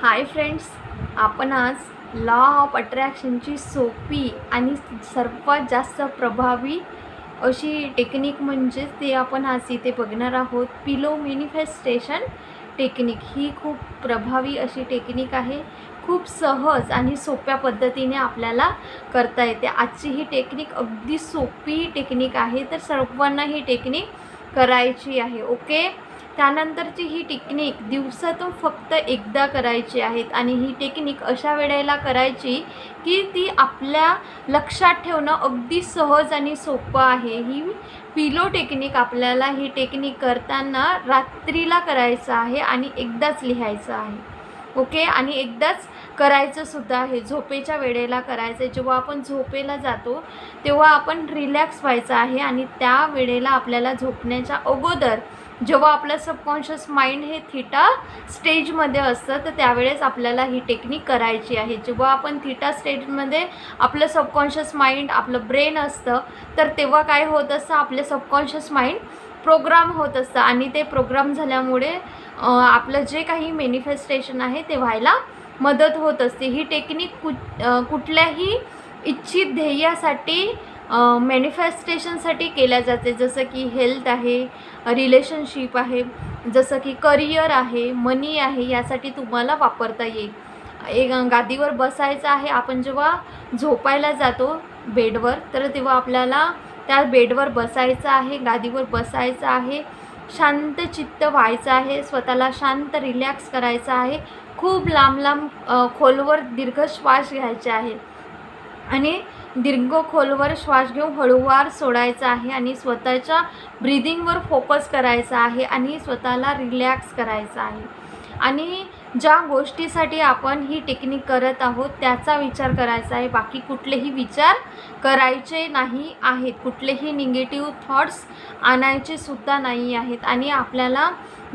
Hi friends आपण आज law of अट्रॅक्शनची सोपी आणि सर्वात जास्त प्रभावी अशी टेक्निक म्हणजेच ते आपण आज इथे बघणार आहोत. पिलो मॅनिफेस्टेशन टेक्निक ही खूप प्रभावी अशी टेक्निक आहे. खूप सहज आणि सोप्या पद्धतीने आपल्याला करता येते. आजची ही टेक्निक अगदी सोपी टेक्निक आहे. तर सर्वांना ही टेक्निक करायची आहे. ओके त्यानंतरची ही टेक्निक दिवसातून फक्त एकदा करायची आहेत आणि ही टेक्निक अशा वेळेला करायची की ती आपल्या लक्षात ठेवणं अगदी सहज आणि सोपं आहे. ही पिलो टेक्निक आपल्याला ही टेक्निक करताना रात्रीला करायचं आहे आणि एकदाच लिहायचं आहे. ओके? आणि एकदाच करायचं सुद्धा आहे. झोपेच्या वेळेला करायचं आहे. जेव्हा आपण झोपेला जातो तेव्हा आपण रिलॅक्स व्हायचं आहे आणि त्या वेळेला आपल्याला झोपण्याच्या अगोदर जेव्हा आपलं सबकॉन्शियस माइंड हे थिटा स्टेजमध्ये असतं तर त्यावेळेस आपल्याला ही टेक्निक करायची आहे. जेव्हा आपण थिटा स्टेजमध्ये आपलं सबकॉन्शियस माइंड आपलं ब्रेन असतं तर तेव्हा काय होत असतं? आपलं सबकॉन्शियस माइंड प्रोग्राम होत असतं आणि ते प्रोग्राम झाल्यामुळे आपलं जे काही मॅनिफेस्टेशन आहे ते व्हायला मदत होत असते. ही टेक्निक कु कुठल्याही इच्छित ध्येयासाठी मॅनिफेस्टेशनसाठी केल्या जाते. जसं की हेल्थ आहे रिलेशनशिप आहे जसं की करिअर आहे मनी आहे यासाठी तुम्हाला वापरता येईल. एक गादीवर बसायचं आहे आपण जेव्हा झोपायला जातो बेडवर तर तेव्हा आपल्याला त्या बेडवर बसायचं आहे गादीवर बसायचं आहे शांत चित्त व्हायचं आहे स्वतःला शांत रिलॅक्स करायचं आहे. खूप लांब लांब खोलवर दीर्घ श्वास घ्यायचे आहे. आणि दीर्घ खोलवर श्वास घेऊन हळूवार सोडायचा आहे आणि स्वतःच्या ब्रिदिंगवर फोकस करायचा आहे आणि स्वतःला रिलॅक्स करायचा आहे. आणि ज्या गोष्टीसाठी आपण ही टेक्निक करत आहोत त्याचा विचार करायचा आहे. बाकी कुठलेही विचार करायचे नाही आहेत. कुठलेही निगेटिव्ह थॉट्स आणायचे सुद्धा नाही आहेत. आणि आपल्याला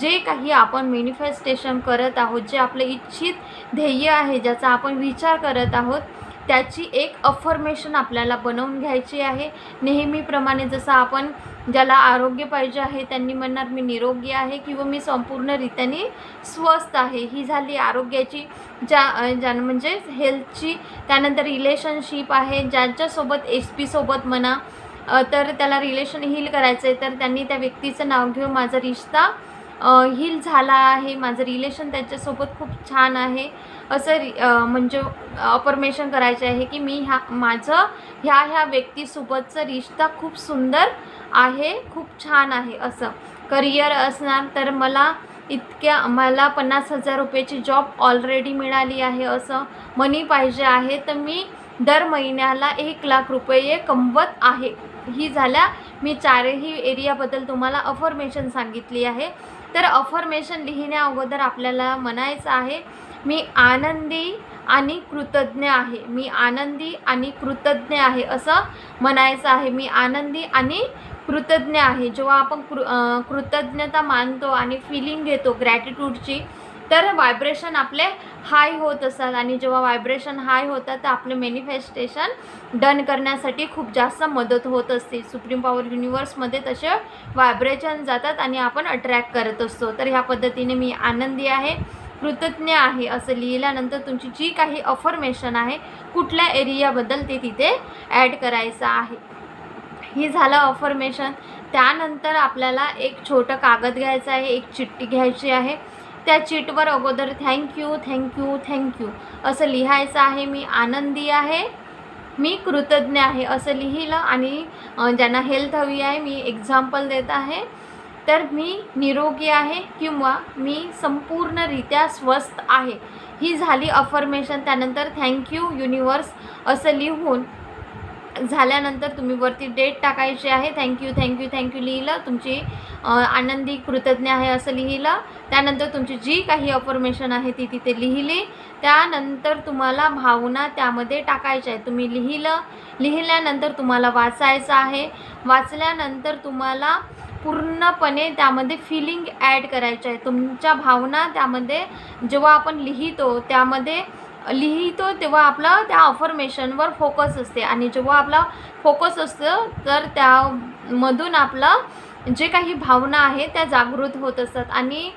जे काही आपण मॅनिफेस्टेशन करत आहोत जे आपलं इच्छित ध्येय आहे ज्याचा आपण विचार करत आहोत त्याची एक अफर्मेशन आपल्याला बनवून घ्यायची आहे. नेहमीप्रमाणे जसं आपण ज्याला आरोग्य पाहिजे आहे त्यांनी म्हणणार मी निरोगी आहे किंवा मी संपूर्णरित्याने स्वस्थ आहे. ही झाली आरोग्याची ज्या ज्या म्हणजे हेल्थची त्यानंतर रिलेशनशिप आहे. ज्यांच्यासोबत एस पीसोबत म्हणा तर त्याला रिलेशन हील करायचं आहे तर त्यांनी त्या व्यक्तीचं नाव घेऊन माझा रिश्ता हील झाला आहे. माझं रिलेशन त्यांच्यासोबत खूप छान आहे. असं रि म्हणजे अपरमेशन करायचे आहे की मी ह्या माझं ह्या ह्या व्यक्तीसोबतचं रिश्ता खूप सुंदर आहे खूप छान आहे असं. करिअर असणार तर मला इतक्या मला पन्नास हजार रुपयाची जॉब ऑलरेडी मिळाली आहे असं. मनी पाहिजे आहे तर मी दर महिन्याला एक लाख रुपये कमवत आहे. ही झाल्या मी चारही एरियाबद्दल तुम्हाला अफर्मेशन सांगितली आहे. तर अफर्मेशन लिहिण्या अगोदर आपल्याला म्हणायचं आहे मी आनंदी आणि कृतज्ञ आहे. मी आनंदी आणि कृतज्ञ आहे असं म्हणायचं आहे. मी आनंदी आणि कृतज्ञ आहे. जेव्हा आपण कृ कृतज्ञता मानतो आणि फिलिंग घेतो ग्रॅटिट्यूडची तर व्हायब्रेशन आपले हाय होत असतात. आणि जेव्हा व्हायब्रेशन हाय होतात तर आपले मॅनिफेस्टेशन डन करण्यासाठी खूप जास्त मदत होत असते. सुप्रीम पॉवर युनिवर्समध्ये तसे व्हायब्रेशन जातात आणि आपण अट्रॅक्ट करत असतो. तर ह्या पद्धतीने मी आनंदी आहे कृतज्ञ आहे असं लिहिल्यानंतर तुमची जी काही अफर्मेशन आहे कुठल्या एरियाबद्दल ते तिथे ॲड करायचं आहे. ही झालं अफर्मेशन त्यानंतर आपल्याला एक छोटं कागद घ्यायचं आहे एक चिठ्ठी घ्यायची आहे. त्या चिटवर अगोदर थँक्यू थँक्यू थँक्यू असं लिहायचं आहे. मी आनंदी आहे. मी कृतज्ञ आहे असं लिहिलं आणि ज्यांना हेल्थ हवी आहे मी एक्झाम्पल देत आहे. तर मी निरोगी आहे किंवा मी संपूर्णरित्या स्वस्थ आहे. ही झाली अफर्मेशन त्यानंतर थँक्यू युनिवर्स असं लिहून झाल्यानंतर तुम्ही वरती डेट टाकायची आहे. थँक्यू थँक्यू थँक्यू लिहिलं. तुमची आनंदी कृतज्ञ आहे असं लिहिलं. त्यानंतर तुमची जी काही अफॉर्मेशन आहे ती तिथे लिहिली. त्यानंतर तुम्हाला भावना त्यामध्ये टाकायच्या आहे तुम्ही लिहिलं लिहिल्यानंतर तुम्हाला वाचायचं आहे. वाचल्यानंतर तुम्हाला पूर्णपणे त्यामध्ये फिलिंग ॲड करायचं आहे. तुमच्या भावना त्यामध्ये जेव्हा आपण लिहितो त्यामध्ये लिहितो तेव्हा आपलं त्या अफर्मेशनवर फोकस असते. आणि जेव्हा आपला फोकस असतं तर त्यामधून आपलं जे काही भावना आहे त्या जागृत होत असतात. आणि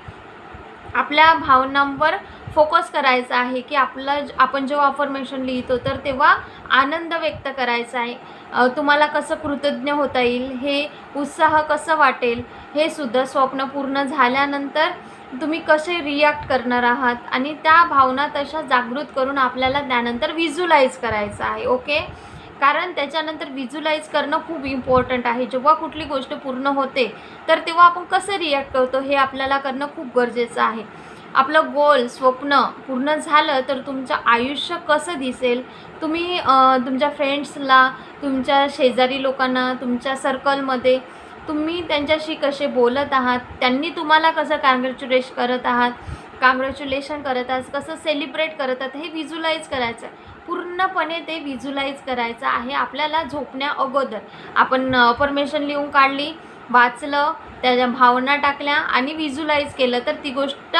आपल्या भावनांवर फोकस करायचा आहे की आपलं आपण जेव्हा अफर्मेशन लिहितो तर तेव्हा आनंद व्यक्त करायचा आहे. तुम्हाला कसं कृतज्ञ होता येईल हे उत्साह कसं वाटेल हे सुद्धा स्वप्न पूर्ण झाल्यानंतर तुम्ही कसे रिॲक्ट करणार आहात? आणि त्या भावना तशा जागृत करून आपल्याला त्यानंतर व्हिज्युलाइज करायचं आहे ओके कारण त्याच्यानंतर व्हिज्युलाइज करणं खूप इम्पॉर्टंट आहे. जेव्हा कुठली गोष्ट पूर्ण होते तर तेव्हा आपण कसं रिॲक्ट करतो हे आपल्याला करणं खूप गरजेचं आहे. आपलं गोल स्वप्न पूर्ण झालं तर तुमचं आयुष्य कसं दिसेल? तुम्ही तुमच्या फ्रेंड्सला तुमच्या शेजारी लोकांना तुमच्या सर्कलमध्ये तुम्ही त्यांच्याशी कसे बोलत आहात? त्यांनी तुम्हाला कसं कॉंग्रॅच्युलेश करत आहात? कॉंग्रॅच्युलेशन करत आहात? कसं सेलिब्रेट करत आहात? हे विज्युलाईज करायचं आहे पूर्णपणे ते विज्युलाईज करायचं आहे आपल्याला झोपण्या अगोदर. आपण परमिशन लिहून काढली वाचलं त्याच्या भावना टाकल्या आणि विज्युलाईज केलं. तर ती गोष्ट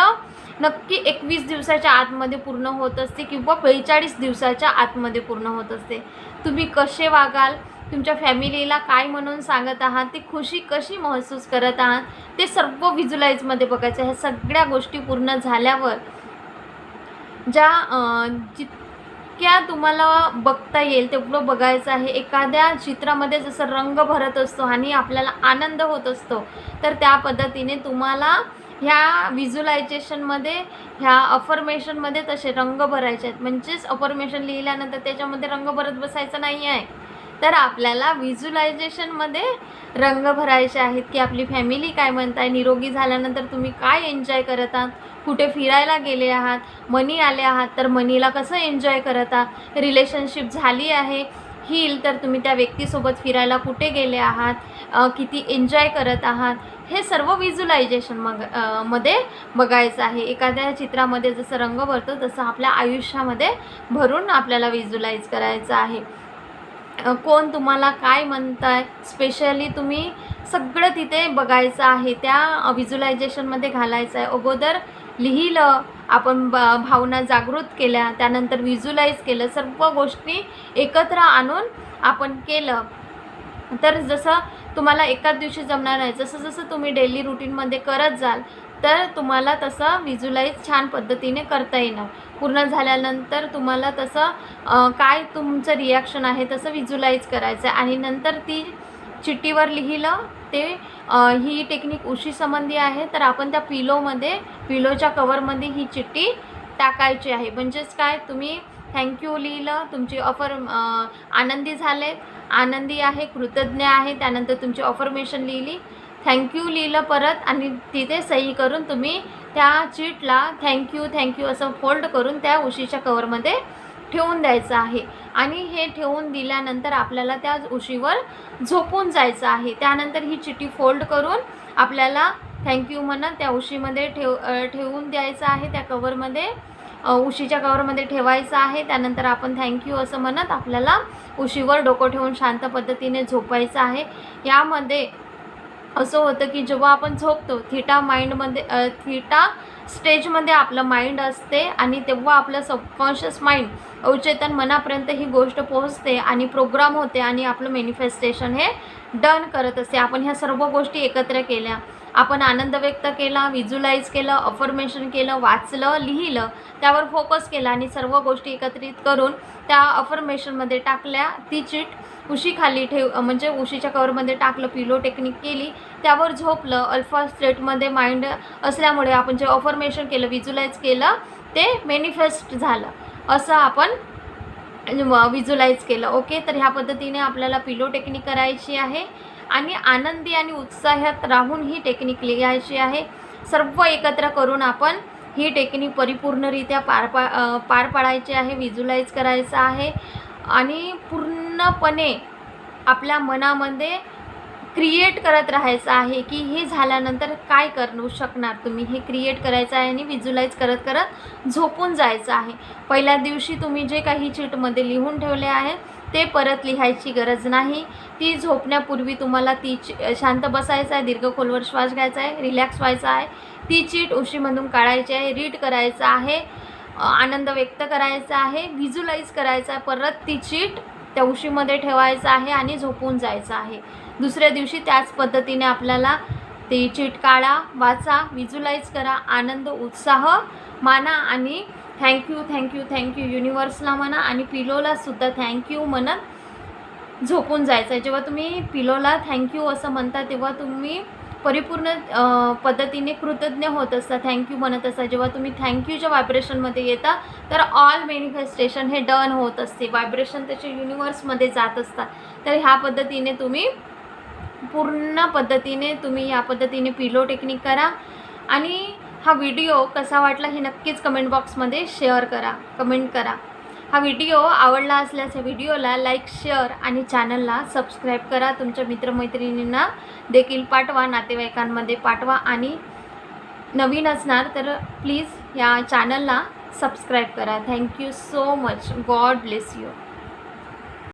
नक्की एकवीस दिवसाच्या आतमध्ये पूर्ण होत असते किंवा बेचाळीस दिवसाच्या आतमध्ये पूर्ण होत असते. तुम्ही कसे वागाल? तुमच्या फॅमिलीला काय म्हणून सांगत आहात ती खुशी कशी महसूस करत आहात ते सर्व व्हिज्युलाइजमध्ये बघायचं. ह्या सगळ्या गोष्टी पूर्ण झाल्यावर ज्या जितक्या तुम्हाला बघता येईल तेवढं बघायचं आहे. एखाद्या चित्रामध्ये जसं रंग भरत असतो आणि आपल्याला आनंद होत असतो तर त्या पद्धतीने तुम्हाला ह्या व्हिज्युलायझेशनमध्ये ह्या अफर्मेशनमध्ये तसे रंग भरायचे आहेत. म्हणजेच अफर्मेशन लिहिल्यानंतर त्याच्यामध्ये रंग भरत बसायचं नाही आहे तर आपल्याला व्हिज्युलायझेशनमध्ये रंग भरायचे आहेत की आपली फॅमिली काय म्हणताय निरोगी झाल्यानंतर तुम्ही काय एन्जॉय करत आहात? कुठे फिरायला गेले आहात? मनी आले आहात तर मनीला कसं एन्जॉय करत आहात? रिलेशनशिप झाली आहे हील तर तुम्ही त्या व्यक्तीसोबत फिरायला कुठे गेले आहात? किती एन्जॉय करत आहात? हे सर्व विज्युलायझेशन मग मध्ये बघायचं आहे. एखाद्या चित्रामध्ये जसं रंग भरतो तसं आपल्या आयुष्यामध्ये भरून आपल्याला विज्युलाइज करायचं आहे. कोण तुम्हाला काय म्हणताय? स्पेशली तुम्ही सगळं तिथे बघायचं आहे. त्या व्हिज्युलायझेशनमध्ये घालायचं आहे अगोदर लिहिलं आपण ब भावना जागृत केल्या त्यानंतर व्हिज्युलाईज केलं सर्व गोष्टी एकत्र आणून आपण केलं. तर जसं तुम्हाला एकाच दिवशी जमणार नाही जसं जसं तुम्ही डेली रुटीनमध्ये करत जाल तर तुम्हाला तसं व्हिज्युलाइज छान पद्धतीने करता येणार. पूर्ण झाल्यानंतर तुम्हाला तसं काय तुमचं रिॲक्शन आहे तसं व्हिज्युलाइज करायचं आहे आणि नंतर ती चिठ्ठीवर लिहिलं ते आ, ही टेक्निक उशीसंबंधी आहे तर आपण त्या पिलोमध्ये पिलोच्या कवरमध्ये ही चिठ्ठी टाकायची आहे. म्हणजेच काय? तुम्ही थँक्यू लिहिलं तुमची ऑफर आनंदी झाले आनंदी आहे कृतज्ञ आहे. त्यानंतर तुमची ऑफर्मेशन लिहिली. थँक्यू लिहिलं परत आणि तिथे सही करून तुम्ही त्या चीटला थँक्यू थँक्यू असं फोल्ड करून त्या उशीच्या कवरमध्ये ठेवून द्यायचं आहे. आणि हे ठेवून दिल्यानंतर आपल्याला त्या उशीवर झोपून जायचं आहे. त्यानंतर ही चिठी फोल्ड करून आपल्याला थँक्यू म्हणत त्या उशीमध्ये ठेव ठेवून द्यायचं आहे त्या कवरमध्ये उशीच्या कवरमध्ये ठेवायचं आहे. त्यानंतर आपण थँक्यू असं म्हणत आपल्याला उशीवर डोकं ठेवून शांत पद्धतीने झोपायचं आहे. यामध्ये असं होतं की जेव्हा आपण झोपतो थिटा माइंडमध्ये थिटा स्टेजमध्ये आपलं माइंड असते आणि तेव्हा आपलं सबकॉन्शियस माइंड अवचेतन मनापर्यंत ही गोष्ट पोहोचते आणि प्रोग्राम होते आणि आपलं मॅनिफेस्टेशन हे डन करत असते. आपण ह्या सर्व गोष्टी एकत्र केल्या. आपण आनंद व्यक्त केला व्हिज्युलाइज केलं अफर्मेशन केलं वाचलं लिहिलं त्यावर फोकस केला आणि सर्व गोष्टी एकत्रित करून त्या अफर्मेशनमध्ये टाकल्या ती चीट उशीखाली ठेव म्हणजे उशीच्या कवरमध्ये टाकलं पिलो टेक्निक केली त्यावर झोपलं अल्फा स्टेटमध्ये माइंड असल्यामुळे आपण जे अफर्मेशन केलं व्हिज्युलाइज केलं ते मॅनिफेस्ट झालं. असं आपण व्हिज्युलाइज केलं. ओके तर ह्या पद्धतीने आपल्याला पिलो टेक्निक करायची आहे. आणि आनंदी आणि उत्साहात राहून ही टेक्निक लिहायची आहे. सर्व एकत्र करून आपण ही टेक्निक परिपूर्णरित्या पार पा पार पाडायची आहे विज्युलाइज करायचं आहे. आणि पूर्णपणे आपल्या मनामध्ये क्रिएट करत राहायचं आहे की हे झाल्यानंतर काय करू शकणार तुम्ही? हे क्रिएट करायचं आहे आणि विज्युलाइज करत करत झोपून जायचं आहे. पहिल्या दिवशी तुम्ही जे काही चीटमध्ये लिहून ठेवले आहे ते परत लिहायची गरज नाही. ती झोपण्यापूर्वी तुम्हाला ती चि- शांत बसायचं आहे दीर्घ खोलवर श्वास घ्यायचा आहे रिलॅक्स व्हायचा आहे. ती चीट उशीमधून काढायची आहे रीड करायचं आहे आनंद व्यक्त करायचा आहे व्हिज्युलाइज करायचा आहे परत ती चीट त्या उशीमध्ये ठेवायचं आहे आणि झोपून जायचं आहे. दुसऱ्या दिवशी त्याच पद्धतीने आपल्याला ते चीट काढा वाचा व्हिज्युलाइज करा आनंद उत्साह माना आणि थँक्यू थँक्यू थँक्यू युनिवर्सला म्हणा आणि पिलोलासुद्धा थँक्यू म्हणत झोपून जायचं आहे जेव्हा तुम्ही पिलोला थँक्यू असं म्हणता तेव्हा तुम्ही परिपूर्ण पद्धतीने कृतज्ञ होत असता. थँक्यू म्हणत असता. जेव्हा तुम्ही थँक्यूच्या व्हायब्रेशनमध्ये येता तर ऑल मॅनिफेस्टेशन हे डन होत असते. व्हायब्रेशन त्याचे युनिवर्समध्ये जात असतात तर ह्या पद्धतीने तुम्ही पूर्ण पद्धतीने तुम्ही या पद्धतीने पिलो टेक्निक करा. आणि हा व्हिडिओ कसा वाटला हे नक्कीच कमेंट बॉक्समध्ये शेअर करा कमेंट करा. हा व्हिडिओ आवडला असल्यास या व्हिडिओला लाईक शेअर आणि चॅनलला सबस्क्राईब करा. तुमच्या मित्रमैत्रिणींना देखील पाठवा नातेवाईकांमध्ये पाठवा आणि नवीन असणार तर प्लीज या चॅनलला सबस्क्राईब करा. Thank you so much God bless you